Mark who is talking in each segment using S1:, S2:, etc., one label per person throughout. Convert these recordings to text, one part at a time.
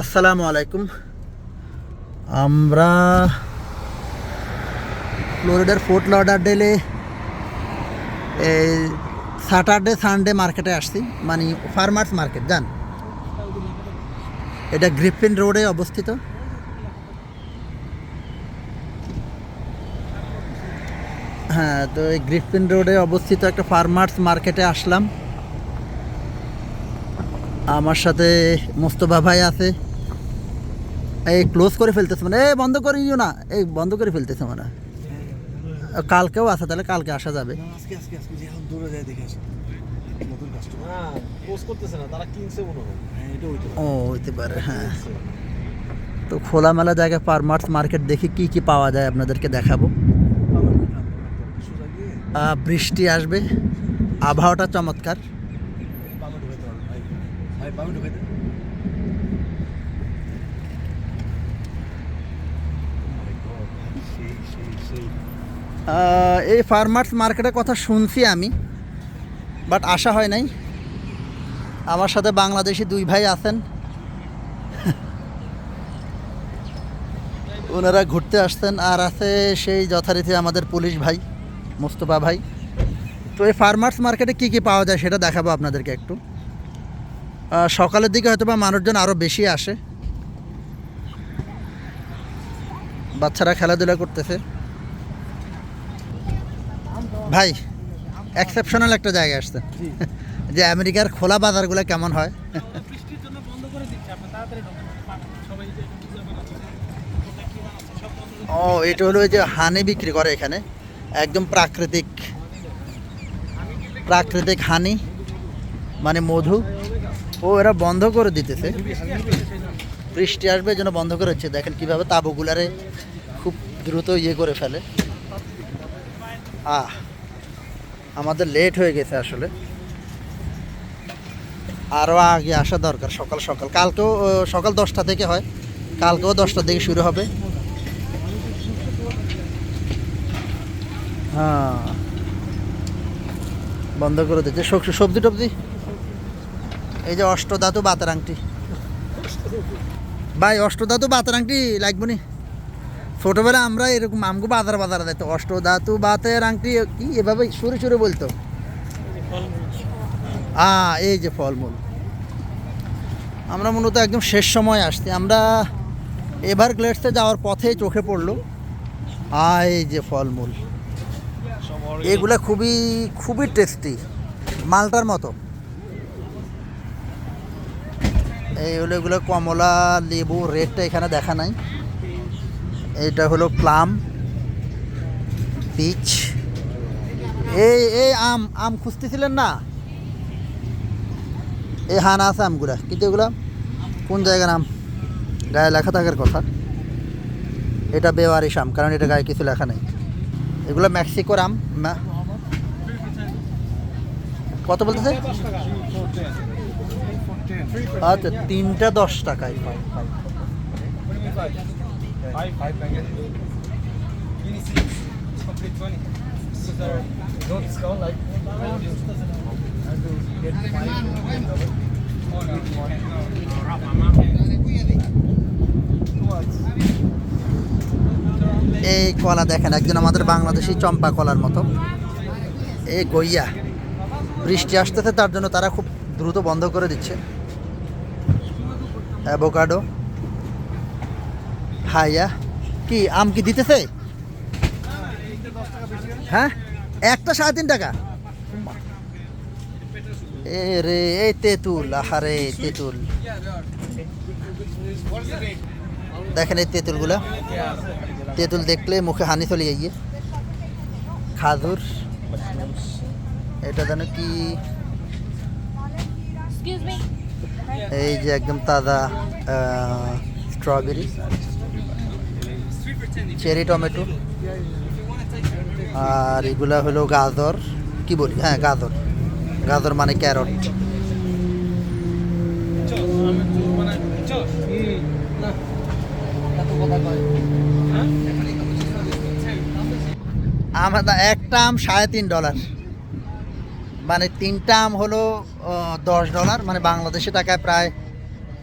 S1: আসসালামু আলাইকুম। আমরা ফ্লোরিডার ফোর্ট লডারডেলে স্যাটারডে, সানডে মার্কেটে আসছি। মানে ফার্মার্স মার্কেট, জান? এটা গ্রিফিন রোডে অবস্থিত। হ্যাঁ তো এই গ্রিফিন রোডে অবস্থিত একটা ফার্মার্স মার্কেটে আসলাম। আমার সাথে মোস্তফা ভাই আছে। এই ক্লোজ করে ফেলতেছে মানে এই বন্ধ করে দিও না। এই বন্ধ করে ফেলতেছে মানে। কালকেও আছে তাহলে কালকে আসা যাবে।
S2: আজকে আজকে আজকে যে এখন দূরে যায় দেখে আসি। নতুন কাস্টমার
S3: না পোস্ট করতেছে না তারা কিনছে হয়।
S2: এটা হইতে
S1: ও হইতে পারে হ্যাঁ। তো খোলামেলা জায়গায় ফার্মার্স মার্কেট দেখি কি কি পাওয়া যায় আপনাদেরকে দেখাবো। বৃষ্টি আসবে। আবহাওয়াটা চমৎকার
S2: বামে ঢুকাইতে পারবেন ভাই সেই সেই
S1: আহ, এই ফার্মার্স মার্কেটের কথা শুনছি আমি বাট আশা হয় নাই। আমার সাথে বাংলাদেশি দুই ভাই আছেন। ওনারা ঘুরতে আসতেন আর আছে সেই যথারীতি আমাদের পুলিশ ভাই মোস্তফা ভাই। তো এই ফার্মার্স মার্কেটে কী কী পাওয়া যায় সেটা দেখাবো আপনাদেরকে একটু। সকালের দিকে হয়তো বা মানুষজন আরও বেশি আসে। বাচ্চারা খেলাধুলা করতেছে। ভাই এক্সেপশনাল একটা জায়গায় আসছে।
S2: জি।
S1: যে আমেরিকার খোলা বাজারগুলো কেমন হয়? ও এটা হলো ওই যে হানি বিক্রি করে এখানে। একদম প্রাকৃতিক প্রাকৃতিক হানি মানে মধু। ও এরা বন্ধ করে দিতেছে। বৃষ্টি আসবে জন্য বন্ধ করে হচ্ছে দেখেন কীভাবে তাবুগুলারে খুব দ্রুত ইয়ে করে ফেলে। আহ, আমাদের লেট হয়ে গেছে আসলে। আরও আগে আসা দরকার, সকাল সকাল। কালকেও সকাল দশটা থেকে হয়। কালকেও দশটার থেকে শুরু হবে। হ্যাঁ। বন্ধ করে দিচ্ছে। সবজি টবজি? এই যে অষ্টধাতু বাতের আংটি ভাই, অষ্টধাতু বাতের আংটি লাগবো নি? ছোটোবেলা আমরা এরকম আমগো বাজার বাজারে দিত অষ্টধাতু বাতের আংটি কি এভাবে সুরে সুরে বলতো? আ এই যে ফলমূল। আমরা মূলত একদম শেষ সময় আসছি। আমরা এভার গ্লেডসে যাওয়ার পথে চোখে পড়ল। আ এই যে ফলমূল। এগুলা খুবই খুবই টেস্টি মালটার মতো। এই হলো এগুলো কমলা, লেবু, রেডটা এখানে দেখা নাই। এটা হলো প্লাম, পিচ। এই এই আম আম খুঁজতেছিলেন না? এই হানা আছে আমগুলা। কিন্তু এগুলা কোন জায়গার আম? গায়ে লেখা থাকার কথা। এটা বেওয়ারিশ আম, কারণ এটা গায়ে কিছু লেখা নেই। এগুলো মেক্সিকোর আম কত বলতেছে? আচ্ছা তিনটা দশ টাকায় এই কলা দেখেন, একজন আমাদের বাংলাদেশি চম্পা কলার মতো। এই গইয়া, বৃষ্টি আসতেছে, তার জন্য তারা খুব দ্রুত বন্ধ করে দিচ্ছে। অ্যাভোকাডো। হাইয়া। কি, আম কি দিতেছে? হ্যাঁ? একটা সাড়ে তিন টাকা? এ রে, এই তেঁতুল, আহারে তেঁতুল। দেখেন এই তেঁতুলগুলা। তেঁতুল দেখলে মুখে হানি চলে যাইয়ে খাজুর। এটা যেন কি. এই যে একদম তাজা স্ট্রবেরি চেরি টমেটো আর এগুলা হলো গাজর। কি বলি? হ্যাঁ গাজর। গাজর মানে ক্যারট আমরা একটা আম সাড়ে তিন ডলার। মানে তিনটা আম হলো দশ ডলার মানে বাংলাদেশি টাকায় প্রায়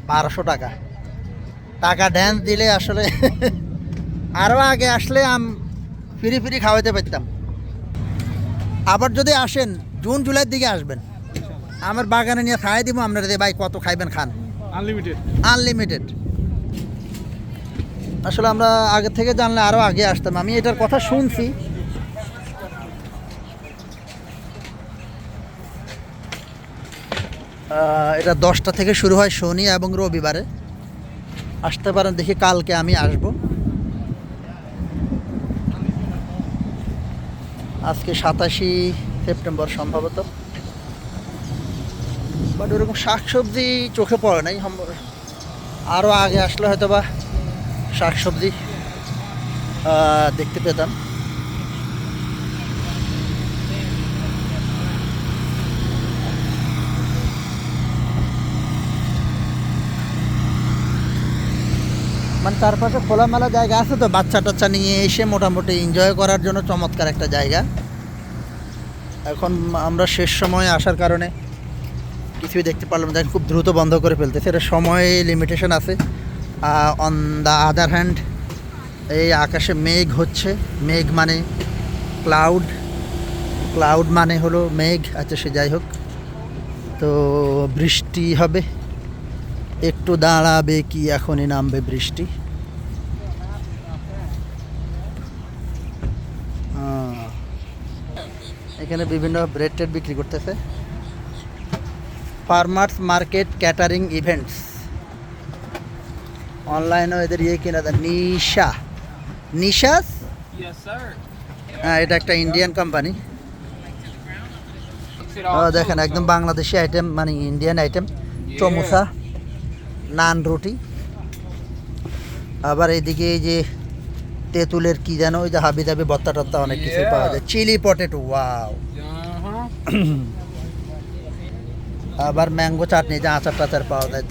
S1: বারোশো টাকা। টাকা ড্যান্স দিলে আসলে আরও আগে আসলে আম ফিরি ফিরি খাওয়াতে পারতাম। আবার যদি আসেন জুন জুলাইয়ের দিকে আসবেন। আমার বাগানে নিয়ে খাওয়াই দিব আপনারা যে ভাই কত খাইবেন খান।
S2: আনলিমিটেড
S1: আনলিমিটেড আসলে আমরা আগে থেকে জানলে আরও আগে আসতাম। আমি এটার কথা শুনছি। এটা দশটা থেকে শুরু হয় শনি এবং রবিবারে। আসতে পারেন, দেখি কালকে আমি আসব। আজকে সাতাশি সেপ্টেম্বর সম্ভবত। বাট ওরকম শাকসবজি চোখে পড়ে নাই আরও আগে আসলে হয়তো বা শাকসবজি দেখতে পেতাম। মানে চারপাশে খোলামেলা জায়গা আছে তো, বাচ্চা টাচ্চা নিয়ে এসে মোটামুটি এনজয় করার জন্য চমৎকার একটা জায়গা। এখন আমরা শেষ সময়ে আসার কারণে কিছুই দেখতে পারলাম দেখেন খুব দ্রুত বন্ধ করে ফেলতেছে। এটা সময়ে লিমিটেশন আছে। অন দ্য আদার হ্যান্ড এই আকাশে মেঘ হচ্ছে। মেঘ মানে ক্লাউড ক্লাউড মানে হলো মেঘ। আচ্ছা সে যাই হোক। তো বৃষ্টি হবে। একটু দাঁড়াবে কি এখনই নামবে বৃষ্টি? এখানে বিভিন্ন ব্রেড টেড বিক্রি করতেছে। ফার্মার্স মার্কেট ক্যাটারিং ইভেন্টস অনলাইনেও এদের ইয়ে কিনা নিশা। নিশাস হ্যাঁ এটা একটা ইন্ডিয়ান কোম্পানি ও দেখেন একদম বাংলাদেশি আইটেম মানে ইন্ডিয়ান আইটেম চমোসা নান রুটি। আবার এইদিকে এই যে তেঁতুলের কি যেন ওই যে হাবি দাবি বত্তা টত্তা অনেক কিছু
S4: Yeah.
S1: পাওয়া যায়। Chilli potato wow
S4: Uh-huh.
S1: আবার ম্যাঙ্গো চাটনি যে আচার টাচার পাওয়া যায়।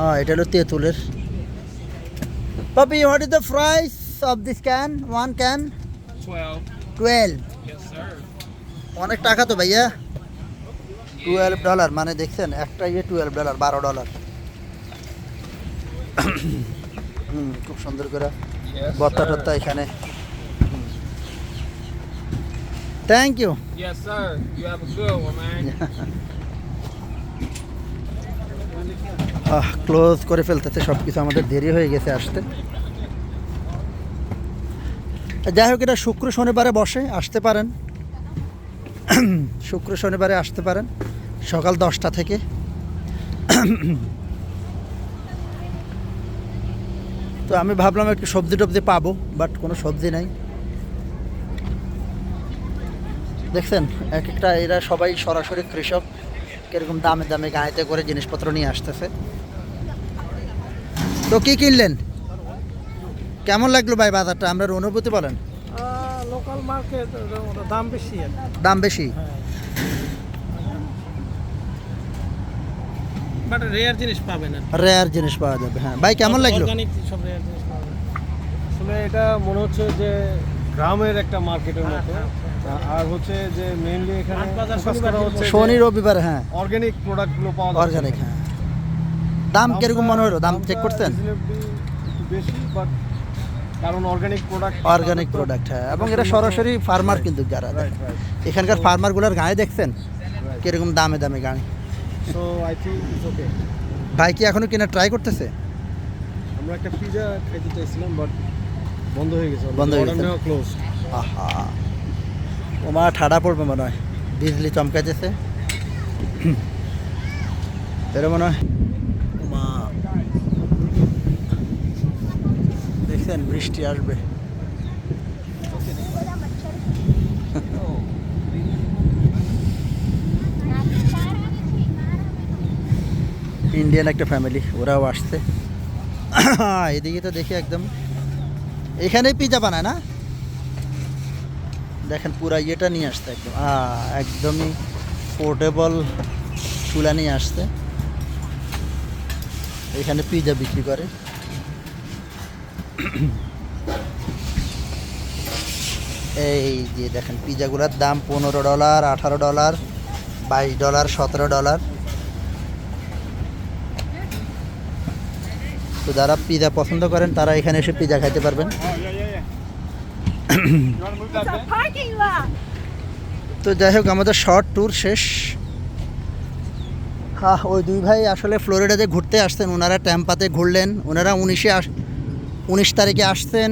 S1: ও এটা হলো তেঁতুলের। পাপি what is the price of this can one can
S4: 12.
S1: Twelve
S4: Yes, sir.
S1: অনেক টাকা তো ভাইয়া। টুয়েলভ ডলার মানে দেখছেন একটা ইয়ে টুয়েলভ ডলার বারো ডলার হুম খুব সুন্দর করে বত্তা টত্তা এখানে। Thank you. ক্লোজ করে ফেলতেছে সব কিছু আমাদের দেরি হয়ে গেছে আসতে। যাই হোক এটা শুক্র শনিবারে বসে আসতে পারেন। শুক্র শনিবারে আসতে পারেন সকাল দশটা থেকে। তো আমি ভাবলাম একটু সবজি টবজি পাবো বাট কোনো সবজি নাই। দেখছেন এক একটা এরা সবাই সরাসরি কৃষক কীরকম দামে দামে গাড়িতে করে জিনিসপত্র নিয়ে আসতেছে। তো কি কিনলেন? কেমন লাগল ভাই বাজারটা? আমরা অনুভূতি বলেন।
S2: লোকাল মার্কেট দাম বেশি
S1: দাম বেশি?
S2: বাট রেয়ার জিনিস পাবেন
S1: রেয়ার জিনিস পাওয়া যাবে হ্যাঁ। ভাই কেমন লাগল?
S2: অর্গানিক সব রেয়ার জিনিস পাবেন আসলে এটা মনে হচ্ছে যে গ্রামের একটা মার্কেটের মতো। আর হচ্ছে যে মেইনলি এখানে ফোকাস করা হচ্ছে
S1: শনি রবিবার হ্যাঁ।
S2: অর্গানিক প্রোডাক্টগুলো পাওয়া যাচ্ছে।
S1: অর্গানিক হ্যাঁ। দাম কীরকম মনে হলো? দাম চেক করছেন?
S2: বেশি বাট কারণ অর্গানিক প্রোডাক্ট
S1: অর্গানিক প্রোডাক্ট হ্যাঁ। এবং এটা সরাসরি ফার্মার কিন্তু যারা এখানকার ফার্মারগুলোর গায়ে দেখছেন? কীরকম দামে দামে গাড়ি।
S2: So I think it's okay
S1: ভাই কি এখনও কিনা ট্রাই করতেছে?
S2: আমরা একটা পিজা খাইতে চাইছিলাম বাট বন্ধ হয়ে গেছে
S1: বন্ধ হয়ে গেছে।
S2: ক্লোজ
S1: আহা। ওমা ঠাডা পড়বে মনে হয়। বিজলি চমকাইতেছে। এর মনে হয়। ওমা। দেখছেন বৃষ্টি আসবে। ইন্ডিয়ান একটা ফ্যামিলি ওরাও আসছে। এদিকে তো দেখি একদম, এখানেই পিজা বানায় না? দেখেন পুরা ইয়েটা নিয়ে আসতে একদম। একদমই পোর্টেবল চুলা নিয়ে আসতে এখানে পিজা বিক্রি করে। এই যে দেখেন পিজাগুলোর দাম পনেরো ডলার আঠারো ডলার বাইশ ডলার সতেরো ডলার তো যারা পিজা পছন্দ করেন, তারা এখানে এসে পিজা খাইতে পারবেন. তো যাই হোক, আমাদের শর্ট ট্যুর শেষ। হ্যাঁ ওই দুই ভাই আসলে ফ্লোরিডাতে ঘুরতে আসতেন ওনারা ট্যাম্পাতে ঘুরলেন। ওনারা উনিশে আস উনিশ তারিখে আসতেন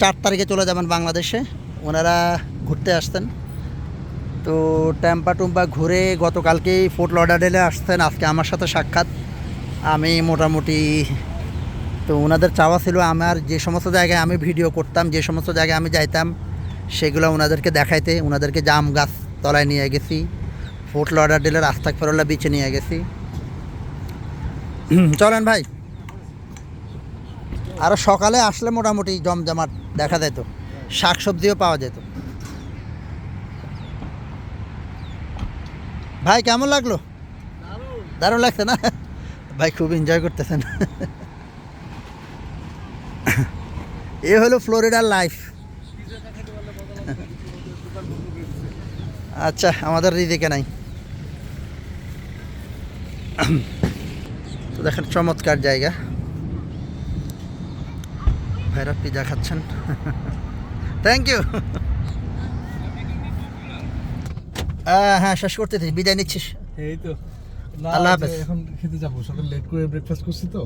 S1: চার তারিখে চলে যাবেন বাংলাদেশে। ওনারা ঘুরতে আসতেন তো ট্যাম্পা টুম্পা ঘুরে গতকালকেই ফোর্ট লডাডেলে আসতেন আজকে আমার সাথে সাক্ষাৎ। আমি মোটামুটি, তো ওনাদের চাওয়া ছিল আমার যে সমস্ত জায়গায় আমি ভিডিও করতাম, যে সমস্ত জায়গায় আমি যাইতাম, সেগুলো ওনাদেরকে দেখাইতে, ওনাদেরকে জাম গাছ তলায় নিয়ে গেছি, ফোর্ট লডারডেলের আস্তাক ফেরোলা বিচে নিয়ে গেছি। চলেন ভাই। আরও সকালে আসলে মোটামুটি জমজমাট দেখা যেত শাক সবজিও পাওয়া যেত। ভাই, কেমন লাগল? দারুণ লাগছে না? ভাই খুব এনজয় করতেছেন। এ হলো ফ্লোরিডার লাইফ। আচ্ছা আমাদের রিদিকে নাই। তো দেখেন, চমৎকার জায়গা। ভাইরা পিজা খাচ্ছেন। থ্যাংক ইউ হ্যাঁ শেষ করতেছি। বিদায় নিচ্ছিস।
S2: এই তো।
S1: আল্লাহ হাফেজ।
S2: এখন খেতে যাব সকালে লেট করে ব্রেকফাস্ট করছি তো